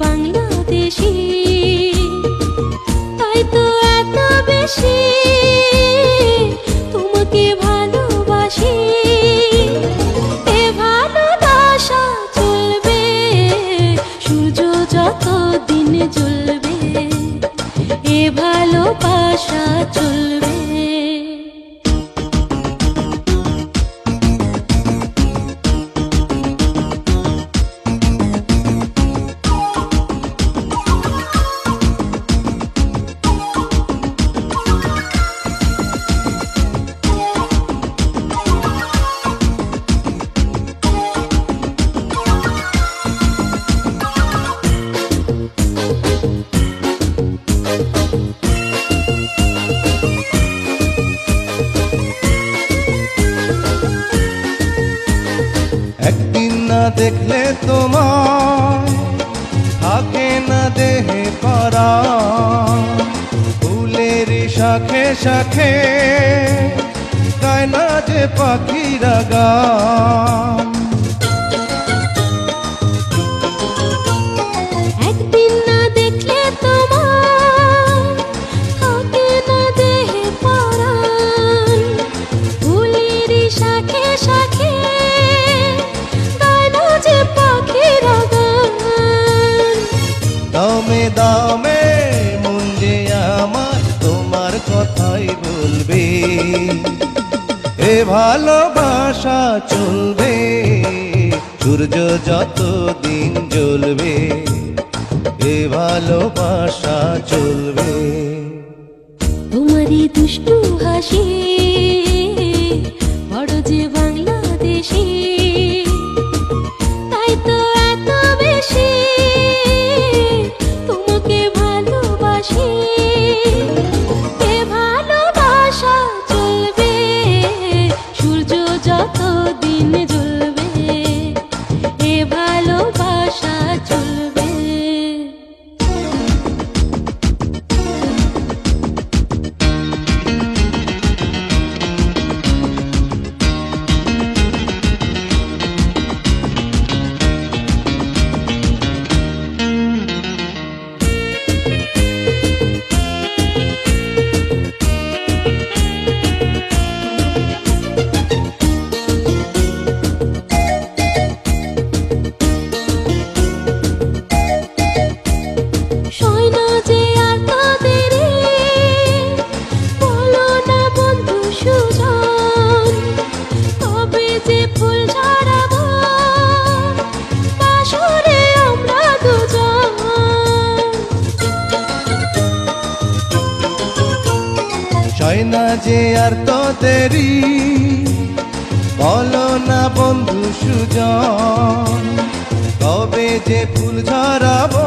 বাংলাদেশি তাই তো তোমাকে ভালোবাসি। এ ভালোবাসা চলবে সূর্য যত এ ভালোবাসা চলবে। না দেখলে তোমার থাকে না দেহে পারা। ফুলের শাখে শাখে গায় না যে পাখিরা গান। ভালোবাসা চলবে। সূর্য যত দিন জ্বলবে এ ভালোবাসা চলবে। তোমারই দুষ্টু হাসি বড় যে যে আর তো দেরি, বলো না বন্ধু সুজন কবে যে ফুল ঝরাবো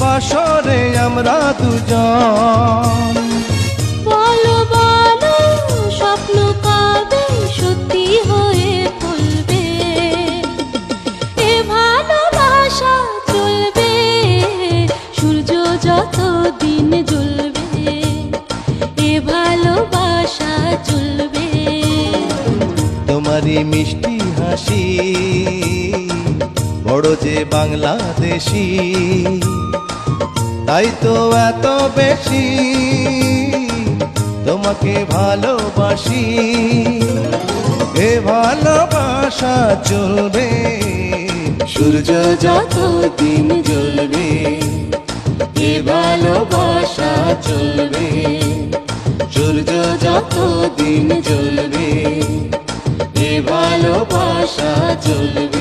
বাসরে আমরা দুজন। মিষ্টি হাসি, বড় যে বাংলাদেশি, তাই তো এত বেশি তোমাকে ভালোবাসি। এ ভালোবাসা চলবে, সূর্য যত দিন জ্বলবে, এ ভালোবাসা চলবে, সূর্য যত দিন জ্বলবে। ভালোবাসা চলবে